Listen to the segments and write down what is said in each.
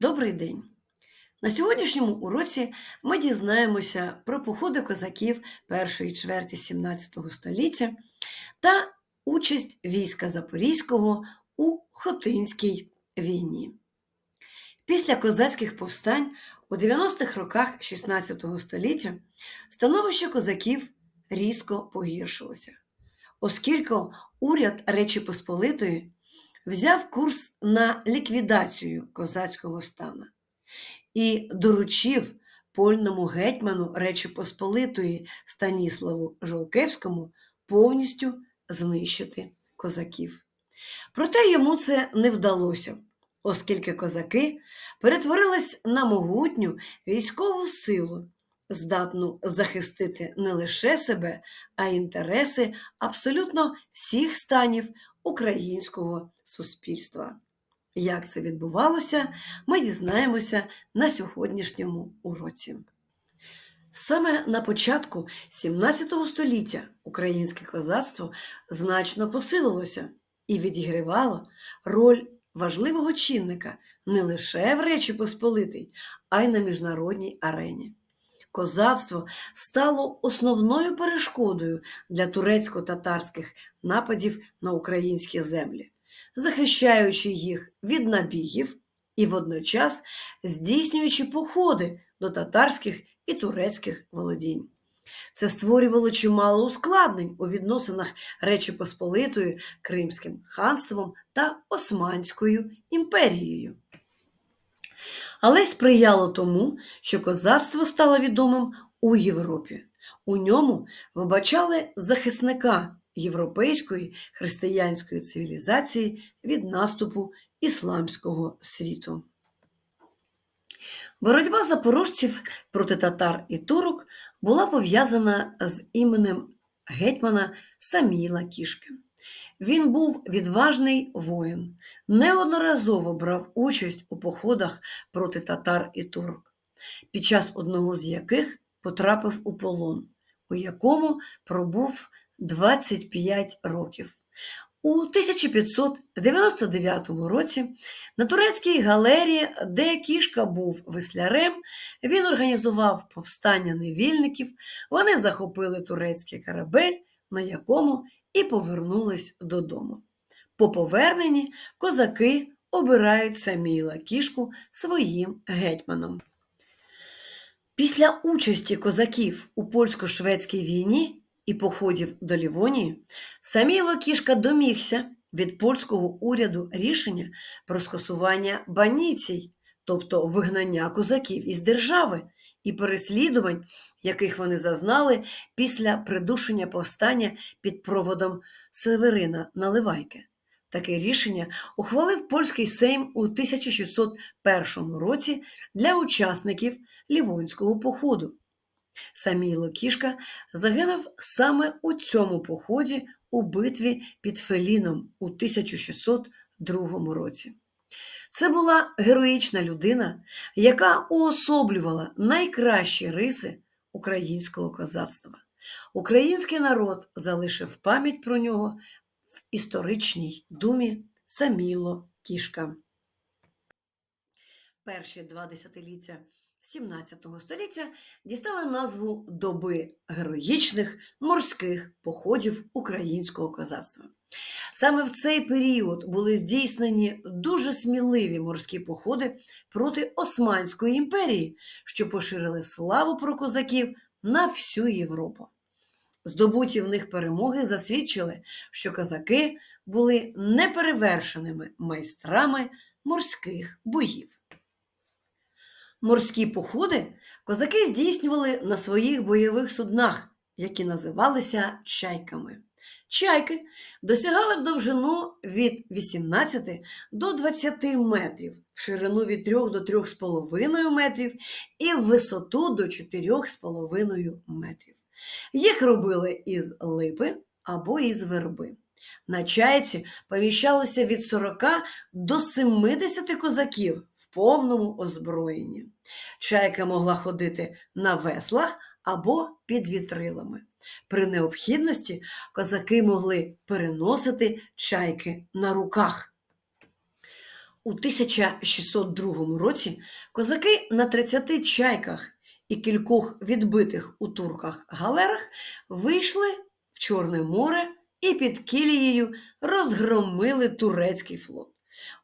Добрий день! На сьогоднішньому уроці ми дізнаємося про походи козаків першої чверті XVII століття та участь війська Запорізького у Хотинській війні. Після козацьких повстань у 90-х роках XVI століття становище козаків різко погіршилося, оскільки уряд Речі Посполитої взяв курс на ліквідацію козацького стана і доручив польному гетьману Речі Посполитої Станіславу Жолкевському повністю знищити козаків. Проте йому це не вдалося, оскільки козаки перетворились на могутню військову силу, здатну захистити не лише себе, а й інтереси абсолютно всіх станів українського суспільства. Як це відбувалося, ми дізнаємося на сьогоднішньому уроці. Саме на початку 17 століття українське козацтво значно посилилося і відігравало роль важливого чинника не лише в Речі Посполитій, а й на міжнародній арені. Козацтво стало основною перешкодою для турецько-татарських нападів на українські землі, захищаючи їх від набігів і водночас здійснюючи походи до татарських і турецьких володінь. Це створювало чимало ускладнень у відносинах Речі Посполитої, Кримським ханством та Османською імперією. Але й сприяло тому, що козацтво стало відомим у Європі. У ньому вбачали захисника європейської християнської цивілізації від наступу ісламського світу. Боротьба запорожців проти татар і турок була пов'язана з іменем гетьмана Саміла Кішки. Він був відважний воїн, неодноразово брав участь у походах проти татар і турок, під час одного з яких потрапив у полон, у якому пробув 25 років. У 1599 році на турецькій галерії, де кішка був веслярем, він організував повстання невільників, вони захопили турецький корабель, на якому і повернулись додому. По поверненні козаки обирають Саміла кішку своїм гетьманом. Після участі козаків у польсько-шведській війні і походів до Лівонії, Саміло кішка домігся від польського уряду рішення про скасування баніцій, тобто вигнання козаків із держави і переслідувань, яких вони зазнали після придушення повстання під проводом Северина Наливайки. Таке рішення ухвалив польський сейм у 1601 році для учасників Лівонського походу. Саміло Кішка загинув саме у цьому поході у битві під Феліном у 1602 році. Це була героїчна людина, яка уособлювала найкращі риси українського козацтва. Український народ залишив пам'ять про нього в історичній думі Саміло Кішка. Перші два десятиліття XVII століття дістали назву доби героїчних морських походів українського козацтва. Саме в цей період були здійснені дуже сміливі морські походи проти Османської імперії, що поширили славу про козаків на всю Європу. Здобуті в них перемоги засвідчили, що козаки були неперевершеними майстрами морських боїв. Морські походи козаки здійснювали на своїх бойових суднах, які називалися чайками. Чайки досягали в довжину від 18 до 20 метрів, в ширину від 3 до 3,5 метрів і в висоту до 4,5 метрів. Їх робили із липи або із верби. На чайці поміщалося від 40 до 70 козаків в повному озброєнні. Чайка могла ходити на веслах або під вітрилами. При необхідності козаки могли переносити чайки на руках. У 1602 році козаки на 30 чайках і кількох відбитих у турках галерах вийшли в Чорне море і під Кілією розгромили турецький флот.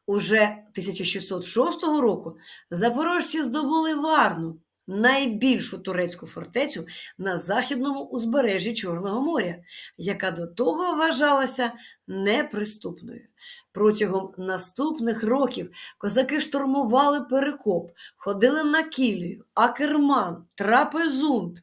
Уже 1606 року запорожці здобули Варну, найбільшу турецьку фортецю на західному узбережжі Чорного моря, яка до того вважалася неприступною. Протягом наступних років козаки штурмували Перекоп, ходили на Кілію, Акерман, Трапезунд.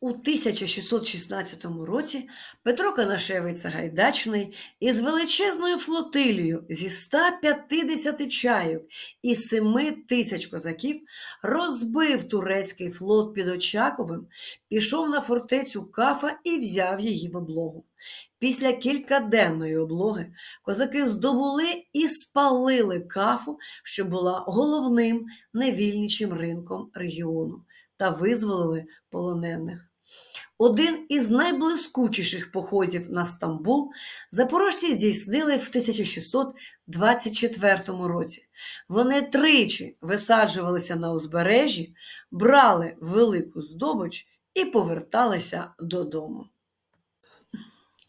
У 1616 році Петро Канашевець Сагайдачний із величезною флотилією зі 150 чайок і 7 тисяч козаків розбив турецький флот під Очаковим, пішов на фортецю Кафа і взяв її в облогу. Після кількаденної облоги козаки здобули і спалили кафу, що була головним невільничим ринком регіону, та визволили полонених. Один із найблискучіших походів на Стамбул запорожці здійснили в 1624 році. Вони тричі висаджувалися на узбережжі, брали велику здобич і поверталися додому.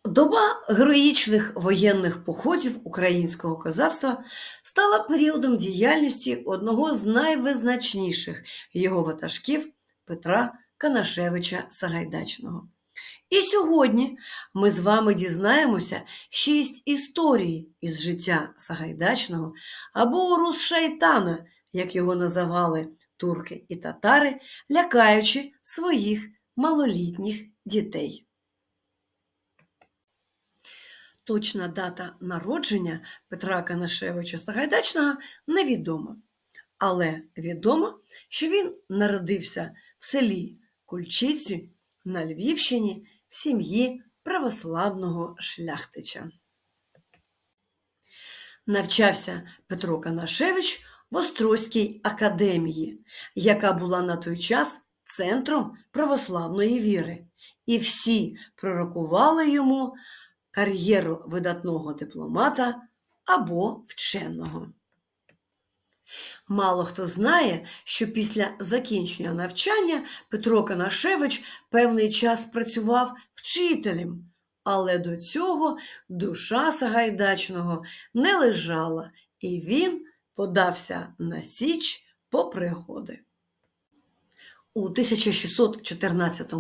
Доба героїчних воєнних походів українського козацтва стала періодом діяльності одного з найвизначніших його ватажків Петра Канашевича Сагайдачного. І сьогодні ми з вами дізнаємося шість історій із життя Сагайдачного або Урус Шайтана, як його називали турки і татари, лякаючи своїх малолітніх дітей. Точна дата народження Петра Канашевича Сагайдачного невідома, але відомо, що він народився в селі Кульчиці на Львівщині в сім'ї православного шляхтича. Навчався Петро Канашевич в Острозькій академії, яка була на той час центром православної віри, і всі пророкували йому кар'єру видатного дипломата або вченого. Мало хто знає, що після закінчення навчання Петро Канашевич певний час працював вчителем, але до цього душа Сагайдачного не лежала, і він подався на Січ по пригоди. У 1614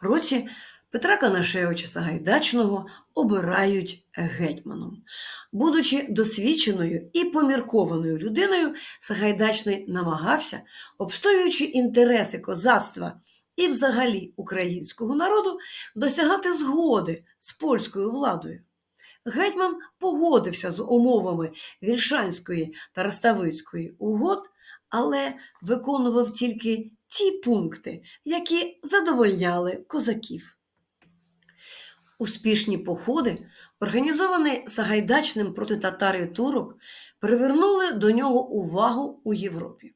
році Петра Канашевича Сагайдачного обирають гетьманом. Будучи досвідченою і поміркованою людиною, Сагайдачний намагався, обстоюючи інтереси козацтва і взагалі українського народу, досягати згоди з польською владою. Гетьман погодився з умовами Вільшанської та Роставицької угод, але виконував тільки ті пункти, які задовольняли козаків. Успішні походи, організовані Сагайдачним проти татар турок, привернули до нього увагу у Європі.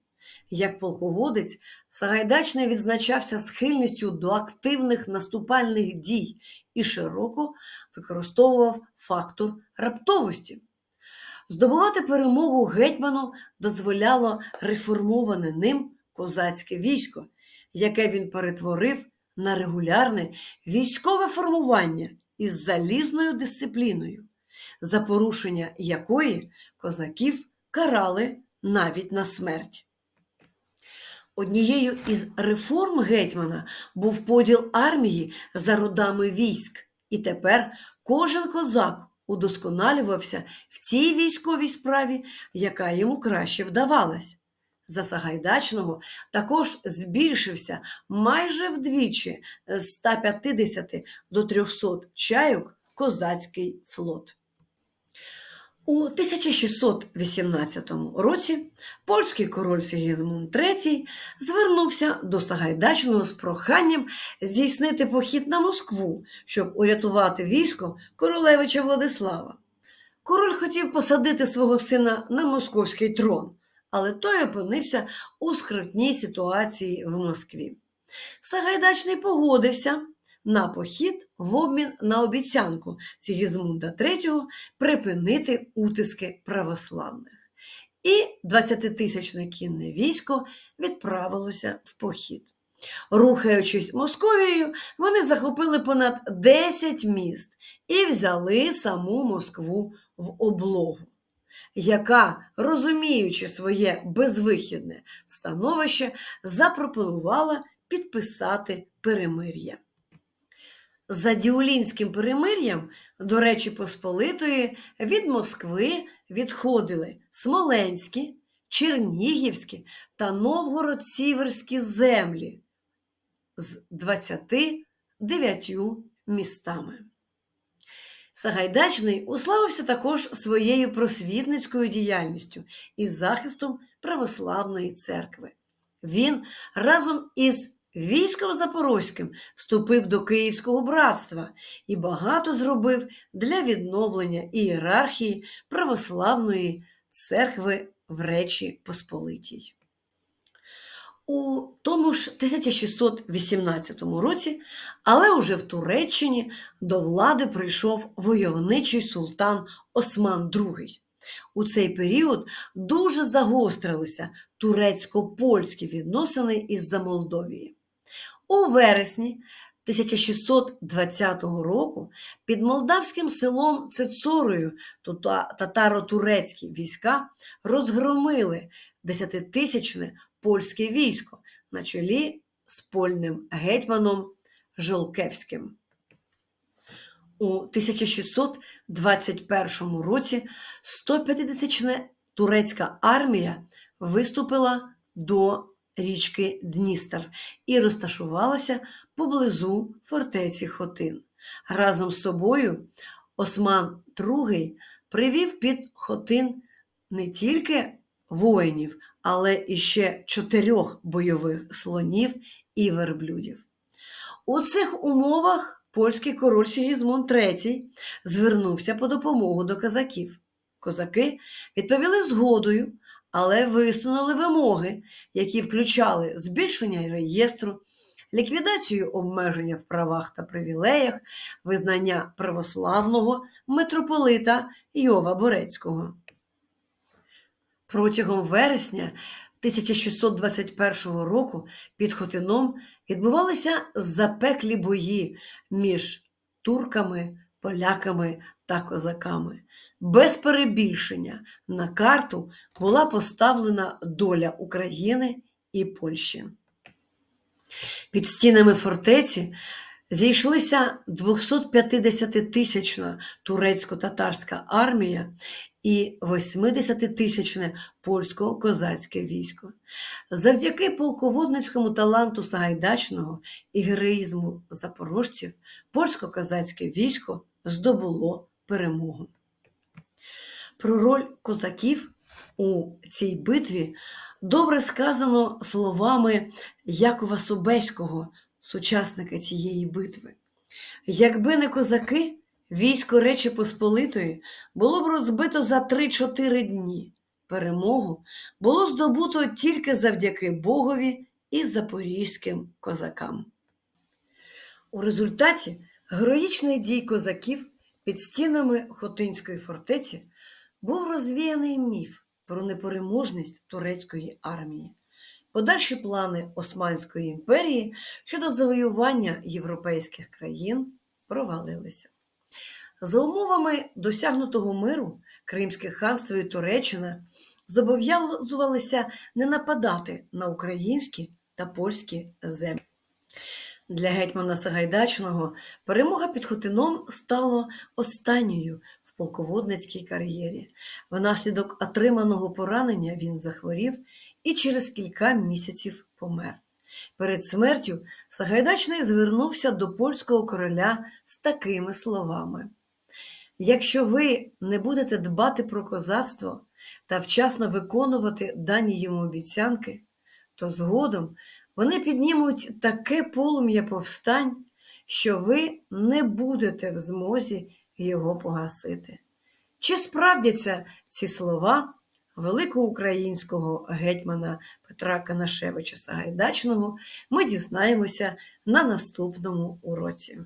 Як полководець, Сагайдачний відзначався схильністю до активних наступальних дій і широко використовував фактор раптовості. Здобувати перемогу гетьману дозволяло реформоване ним козацьке військо, яке він перетворив на регулярне військове формування із залізною дисципліною, за порушення якої козаків карали навіть на смерть. Однією із реформ гетьмана був поділ армії за родами військ, і тепер кожен козак удосконалювався в цій військовій справі, яка йому краще вдавалась. За Сагайдачного також збільшився майже вдвічі з 150 до 300 чайок козацький флот. У 1618 році польський король Сигізмунд III звернувся до Сагайдачного з проханням здійснити похід на Москву, щоб урятувати військо королевича Владислава. Король хотів посадити свого сина на московський трон, але той опинився у скрутній ситуації в Москві. Сагайдачний погодився на похід в обмін на обіцянку Сігізмунда III припинити утиски православних. і 20-тисячне кінне військо відправилося в похід. Рухаючись Московією, вони захопили понад 10 міст і взяли саму Москву в облогу, яка, розуміючи своє безвихідне становище, запропонувала підписати перемир'я. За Діулінським перемир'ям до Речі Посполитої від Москви відходили Смоленські, Чернігівські та Новгород-Сіверські землі з 29 містами. Сагайдачний уславився також своєю просвітницькою діяльністю і захистом православної церкви. Він разом із військом Запорозьким вступив до Київського братства і багато зробив для відновлення ієрархії православної церкви в Речі Посполитій. У тому ж 1618 році, але уже в Туреччині до влади прийшов войовничий султан Осман II. У цей період дуже загострилися турецько-польські відносини із-за Молдовії. У вересні 1620 року під молдавським селом Цецорою татаро-турецькі війська розгромили десятитисячне польське військо на чолі з польним гетьманом Жолкевським. У 1621 році 150-чна турецька армія виступила до річки Дністер і розташувалася поблизу фортеці Хотин. Разом з собою Осман II привів під Хотин не тільки воїнів, але іще чотирьох бойових слонів і верблюдів. У цих умовах польський король Сігізмунд III звернувся по допомогу до козаків. Козаки відповіли згодою, але висунули вимоги, які включали збільшення реєстру, ліквідацію обмеження в правах та привілеях, визнання православного митрополита Йова Борецького. Протягом вересня 1621 року під Хотином відбувалися запеклі бої між турками, поляками та козаками. Без перебільшення на карту була поставлена доля України і Польщі. Під стінами фортеці зійшлися 250-тисячна турецько-татарська армія і 80-тисячне польсько-козацьке військо. Завдяки полководницькому таланту Сагайдачного і героїзму запорожців польсько-козацьке військо здобуло перемогу. Про роль козаків у цій битві добре сказано словами Якова Собеського, сучасника цієї битви. Якби не козаки, військо Речі Посполитої було б розбито за 3-4 дні. Перемогу було здобуто тільки завдяки Богові і запорізьким козакам. У результаті героїчних дій козаків під стінами Хотинської фортеці був розвіяний міф про непереможність турецької армії. Подальші плани Османської імперії щодо завоювання європейських країн провалилися. За умовами досягнутого миру Кримське ханство і Туреччина зобов'язувалися не нападати на українські та польські землі. Для гетьмана Сагайдачного перемога під Хотином стала останньою в полководницькій кар'єрі. Внаслідок отриманого поранення він захворів і через кілька місяців помер. Перед смертю Сагайдачний звернувся до польського короля з такими словами: Якщо ви не будете дбати про козацтво та вчасно виконувати дані йому обіцянки, то згодом вони піднімуть таке полум'я повстань, що ви не будете в змозі його погасити. Чи справдяться ці слова великого українського гетьмана Петра Канашевича Сагайдачного, ми дізнаємося на наступному уроці.